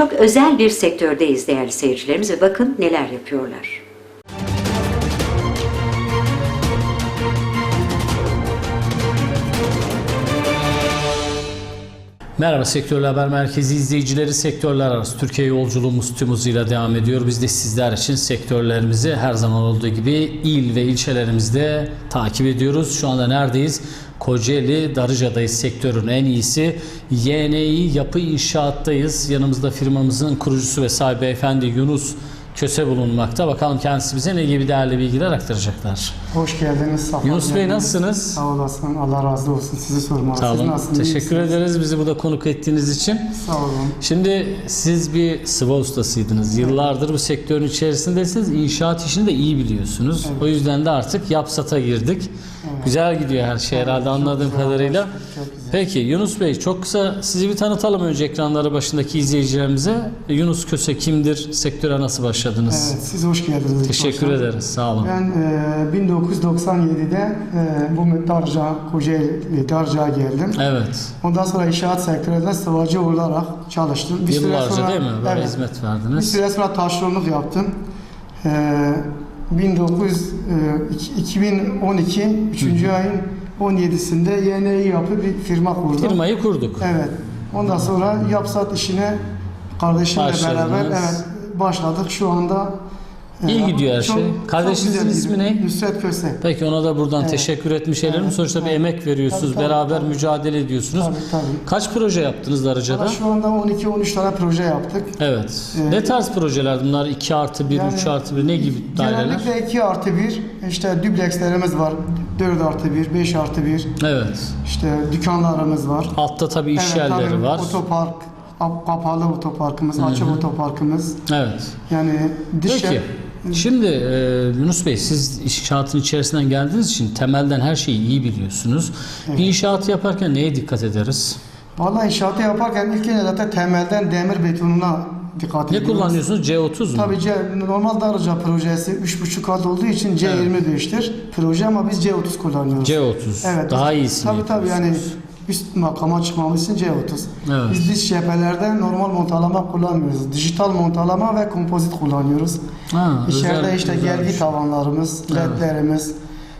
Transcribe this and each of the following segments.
Çok özel bir sektördeyiz değerli seyircilerimiz ve bakın neler yapıyorlar. Merhaba Sektörler Haber Merkezi izleyicileri sektörler arası Türkiye yolculuğumuz tüm hızıyla devam ediyor. Biz de sizler için sektörlerimizi her zaman olduğu gibi il ve ilçelerimizde takip ediyoruz. Şu anda neredeyiz? Kocaeli Darıca'dayız sektörün en iyisi. YNİ Yapı İnşaat'tayız. Yanımızda firmamızın kurucusu ve sahibi efendi Yunus Köse bulunmakta. Bakalım kendisi bize ne gibi değerli bilgiler aktaracaklar. Hoş geldiniz. safa Yunus Bey nasılsınız? Sağ olasın. Allah razı olsun. Sizi sormalı. Sağ olun. nasılsınız? Teşekkür ederiz bizi burada konuk ettiğiniz için. Sağ olun. Şimdi siz bir sıva ustasıydınız. Yıllardır bu sektörün içerisindesiniz. İnşaat işini de iyi biliyorsunuz. O yüzden de artık yapsata girdik. Güzel gidiyor her şey herhalde anladığım güzel, kadarıyla. çok. Peki Yunus Bey çok kısa sizi bir tanıtalım önce ekranları başındaki izleyicilerimize. Yunus Köse kimdir? Sektöre nasıl başladınız? Evet, siz hoş geldiniz. Teşekkür başta. ederiz. Sağ olun. Ben e, 1997'de e, bu Darca, Kocaeli Darca'ya geldim. Evet. Ondan sonra inşaat sektöründe sıvacı olarak çalıştım. Bir süre Yıllarca sonra- değil mi? Böyle Evet. hizmet Bir verdiniz. süre sonra taşeronluk yaptım. Ee, 1900, e, iki- 2012 3. ayın 17'sinde YNİ yapı bir firma kurdum. Firmayı kurduk. Evet. Ondan sonra yapsat işine kardeşimle Başladınız. beraber evet başladık. Şu anda İyi gidiyor her çok- şey. çok Kardeşinizin güzel ismi ne? Nusret Köse. Peki ona da buradan Evet. teşekkür etmiş. Evet, Sonuçta bir evet. emek veriyorsunuz. Tabii, tabii, beraber tabii. mücadele ediyorsunuz. Tabii tabii. Kaç proje yaptınız Darıca'da? Şu anda 12-13 tane proje yaptık. Evet. Evet. Ne tarz projeler bunlar? 2 artı 1, Yani 3 artı 1 ne gibi daireler? Genellikle 2 artı 1, işte düblekslerimiz var. 4 artı 1, 5 artı 1, Evet. işte dükkanlarımız var. Altta tabii iş Evet, yerleri tabii, var. Otopark, ap- kapalı otoparkımız, açık otoparkımız. Evet. Yani dış Peki. Şimdi e, Yunus Bey siz inşaatın içerisinden geldiğiniz için temelden her şeyi iyi biliyorsunuz. Bir inşaatı yaparken neye dikkat ederiz? Vallahi inşaatı yaparken ilk önce zaten temelden demir betonuna dikkat Ne ediyoruz. kullanıyorsunuz? C30 mu? Tabii C, normal Darıca projesi 3,5 kat olduğu için C25'tir proje ama biz C30 kullanıyoruz. C30. Evet. Daha iyisini Tabii tabii yani. Üst makama çıkmamız için C30. Evet. Biz dış cephelerde normal montalama kullanmıyoruz. Dijital montalama ve kompozit kullanıyoruz. Ha, İçeride özel- işte gelgi tavanlarımız, ledlerimiz,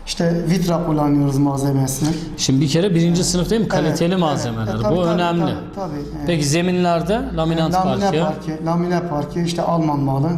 işte vitra kullanıyoruz malzemesi. Şimdi bir kere birinci sınıf değil mi? Evet, Kaliteli evet. malzemeler. E, tabii, Bu tabii, önemli. Tabii, tabii. evet. Peki zeminlerde laminat lamine parke. parke, lamine parke, işte Alman malı,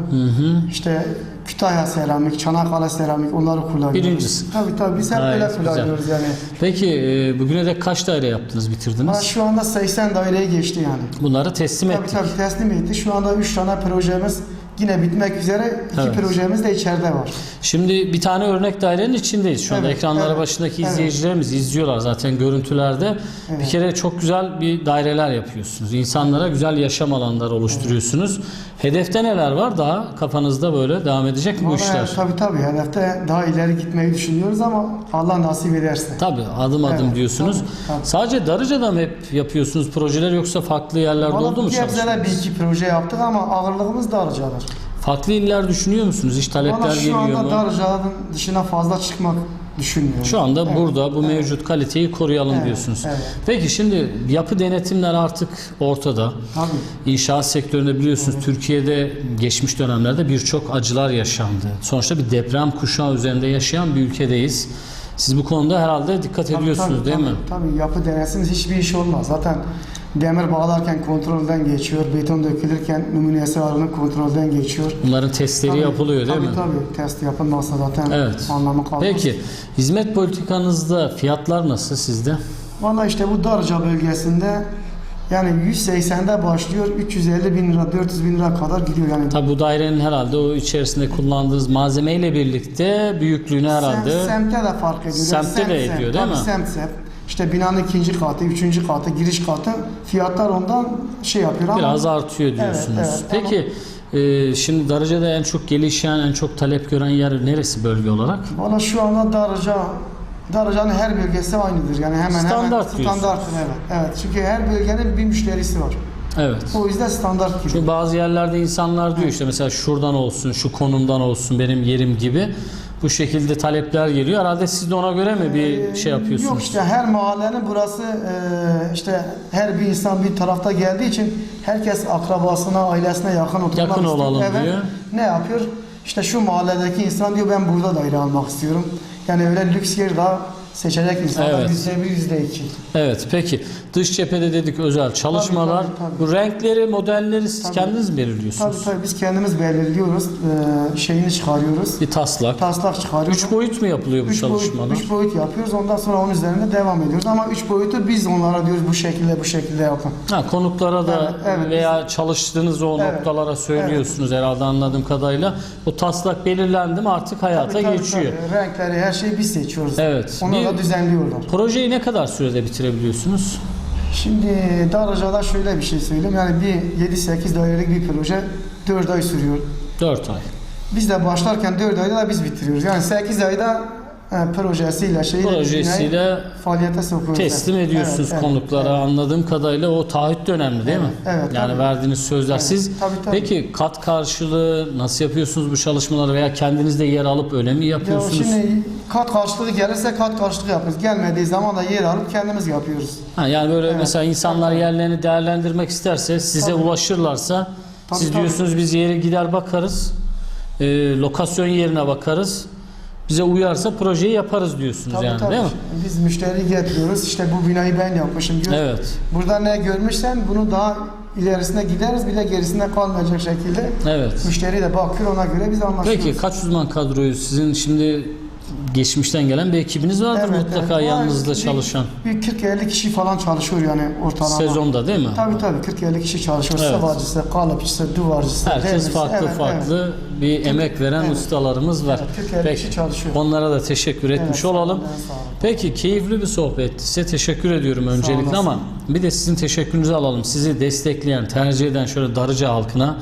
işte Kütahya seramik, Çanakkale seramik onları kullanıyoruz. Birincisi. Tabii tabii biz hep Gayet böyle güzel. kullanıyoruz yani. Peki e, bugüne dek kaç daire yaptınız, Ha, bitirdiniz? şu anda 80 daireye geçti yani. Bunları teslim Tabii ettik. tabii teslim etti. Şu anda 3 tane projemiz yine bitmek üzere. 2 Evet. projemiz de içeride var. Şimdi bir tane örnek dairenin içindeyiz. Şu anda Evet, ekranlara evet, başındaki evet. izleyicilerimiz izliyorlar zaten görüntülerde. Bir Evet. kere çok güzel bir daireler yapıyorsunuz. İnsanlara güzel yaşam alanları oluşturuyorsunuz. Hedefte neler var? Daha kafanızda böyle devam edecek mi bu Vallahi işler? Tabii tabii hedefte daha ileri gitmeyi düşünüyoruz ama Allah nasip ederse. Tabii adım adım Evet, diyorsunuz. tabii, tabii. Sadece Darıca'da mı hep yapıyorsunuz projeler yoksa farklı yerlerde oldu mu Gebze'de bir iki proje yaptık ama ağırlığımız Darıca'dır. Farklı iller düşünüyor musunuz? Hiç talepler Valla şu geliyor anda mu? Darıca'nın dışına fazla çıkmak düşünmüyorum. Şu anda Evet, burada bu evet. mevcut kaliteyi koruyalım Evet, diyorsunuz. evet. Peki şimdi yapı denetimler artık ortada. Tabii. İnşaat sektöründe biliyorsunuz Türkiye'de geçmiş dönemlerde birçok acılar yaşandı. Sonuçta bir deprem kuşağı üzerinde yaşayan bir ülkedeyiz. Siz bu konuda herhalde dikkat Tabii, ediyorsunuz tabii, değil tabii, mi? Tabii yapı denesiniz hiçbir iş olmaz. Zaten demir bağlarken kontrolden geçiyor. Beton dökülürken numunesi alınıp kontrolden geçiyor. Bunların testleri Tabii, yapılıyor değil tabii, mi? Tabii test yapılmazsa zaten Evet. anlamı kalmaz. Peki hizmet politikanızda fiyatlar nasıl sizde? Valla işte bu Darıca bölgesinde yani 180'de başlıyor 350 bin lira 400 bin lira kadar gidiyor yani. Tabi bu dairenin herhalde o içerisinde kullandığınız malzemeyle birlikte büyüklüğüne herhalde Sem- semte de fark ediyor. Semtte Semt, de ediyor, değil Tabii mi? Semt semt. İşte binanın ikinci katı, üçüncü katı, giriş katı fiyatlar ondan şey yapıyor ama biraz artıyor diyorsunuz. evet, Peki e, şimdi Darıca'da en çok gelişen, en çok talep gören yer neresi bölge olarak? Valla şu anda Darıca Darıca'nın her bölgesi aynıdır. Yani hemen Standart hemen standart evet. Evet. Çünkü her bölgenin bir müşterisi var. Evet. O yüzden standart gibi. Çünkü bazı yerlerde insanlar diyor işte mesela şuradan olsun, şu konumdan olsun benim yerim gibi. Bu şekilde talepler geliyor. Herhalde siz de ona göre mi bir şey yapıyorsunuz? Yok işte her mahallenin burası e, işte her bir insan bir tarafta geldiği için herkes akrabasına, ailesine yakın oturmak Yakın istiyor. olalım Evet. diyor. Ne yapıyor? İşte şu mahalledeki insan diyor ben burada daire almak istiyorum. Yani öyle lüks yer daha seçecek insanlar Evet. yüzde bir, yüzde iki. Evet peki dış cephede dedik özel çalışmalar. tabii, tabii. Bu renkleri, modelleri siz Tabii. kendiniz mi Tabii belirliyorsunuz? tabii biz kendimiz belirliyoruz. E, şeyini çıkarıyoruz. Bir taslak. Taslak çıkarıyoruz. Üç boyut mu yapılıyor bu Üç boyut, çalışmalar? üç boyut yapıyoruz. Ondan sonra onun üzerinde devam ediyoruz. Ama üç boyutu biz onlara diyoruz bu şekilde bu şekilde yapın. Ha, konuklara da Evet, evet. veya çalıştığınız o Evet, noktalara söylüyorsunuz herhalde anladığım kadarıyla. O taslak belirlendi mi artık hayata Tabii, tabii, geçiyor. tabii. Renkleri her şeyi biz seçiyoruz. Evet. Onlar Da düzenliyorlar. Projeyi ne kadar sürede bitirebiliyorsunuz? Şimdi Darıca'da şöyle bir şey söyleyeyim. Yani bir 7-8 dairelik bir proje 4 ay sürüyor. 4 ay. Biz de başlarken 4 ayda da biz bitiriyoruz. Yani 8 ayda projesiyle binayı Projesiyle faaliyete sokuyoruz. teslim ediyorsunuz Evet, evet, konuklara. evet. Anladığım kadarıyla o taahhüt de önemli değil mi? Evet, evet, yani tabii. verdiğiniz sözler. Evet, Siz tabii, tabii. peki kat karşılığı nasıl yapıyorsunuz bu çalışmaları veya kendiniz de yer alıp öyle mi Ya yapıyorsunuz? şimdi kat karşılığı gelirse kat karşılığı yapıyoruz. Gelmediği zaman da yer alıp kendimiz yapıyoruz. Ha, yani böyle Evet. mesela insanlar Evet. yerlerini değerlendirmek isterse size Tabii. ulaşırlarsa Tabii, siz tabii. diyorsunuz biz yere gider bakarız. e, lokasyon yerine bakarız. Bize uyarsa projeyi yaparız diyorsunuz Tabii, yani tabii. değil mi? Biz müşteri getiriyoruz. İşte bu binayı ben yapmışım diyor. Evet. Burada ne görmüşsen bunu daha ilerisine gideriz bir de gerisinde kalmayacak şekilde. Evet. Müşteri de bakıyor ona göre biz anlaşıyoruz. Peki kaç uzman kadroyu sizin şimdi geçmişten gelen bir ekibiniz vardır Evet, mutlaka evet. yanınızda Bir- çalışan. Bir 40-50 kişi falan çalışıyor yani ortalama. Sezonda değil mi? Tabii tabii 40-50 kişi çalışıyor. Evet. Sıvacısı, kalıpçısı, duvarcısı. Herkes demircisi. farklı Evet, farklı bir emek veren Evet. ustalarımız var. Evet, 40-50 Peki. kişi çalışıyor. Onlara da teşekkür etmiş sağ olun, olalım. evet, sağ olun. Peki keyifli bir sohbetti. Size teşekkür ediyorum öncelikle olasın. ama bir de sizin teşekkürünüzü alalım. Sizi destekleyen, tercih eden şöyle Darıca halkına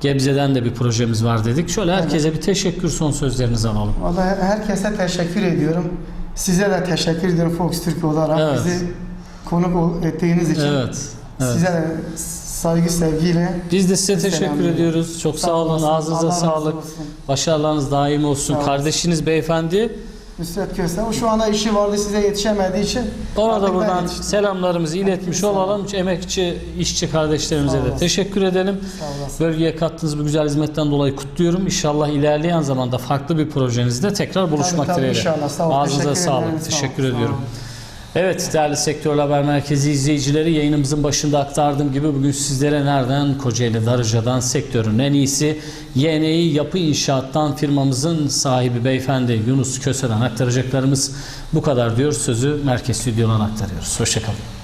Gebze'den de bir projemiz var dedik. Şöyle herkese bir teşekkür son sözlerinizi alalım. Vallahi herkese teşekkür ediyorum. Size de teşekkür ediyorum Fox Türk olarak Evet. bizi konuk ettiğiniz için. Evet. evet. Size saygı sevgiyle Biz de size teşekkür ediyoruz. Çok sağ, olun. olasın. Ağzınıza Allah sağlık. olsun. Başarılarınız daim olsun. Sağ. Kardeşiniz beyefendi Nusret Köse. O şu anda işi vardı size yetişemediği için. Ona da buradan yetiştim. selamlarımızı iletmiş Sağ olun. olalım. Emekçi, işçi kardeşlerimize Sağ de teşekkür edelim. Sağ. Bölgeye kattığınız bu güzel hizmetten dolayı kutluyorum. İnşallah ilerleyen zamanda farklı bir projenizde tekrar buluşmak dileğiyle. inşallah. Sağ olun. Ağzınıza sağlık. Sağ. Teşekkür Sağ ediyorum. olun. Evet değerli Sektör Haber Merkezi izleyicileri yayınımızın başında aktardığım gibi bugün sizlere nereden Kocaeli Darıca'dan sektörün en iyisi YNİ Yapı İnşaat'tan firmamızın sahibi beyefendi Yunus Köse'den aktaracaklarımız bu kadar diyor. Sözü Merkez Stüdyo'dan aktarıyoruz. Hoşçakalın.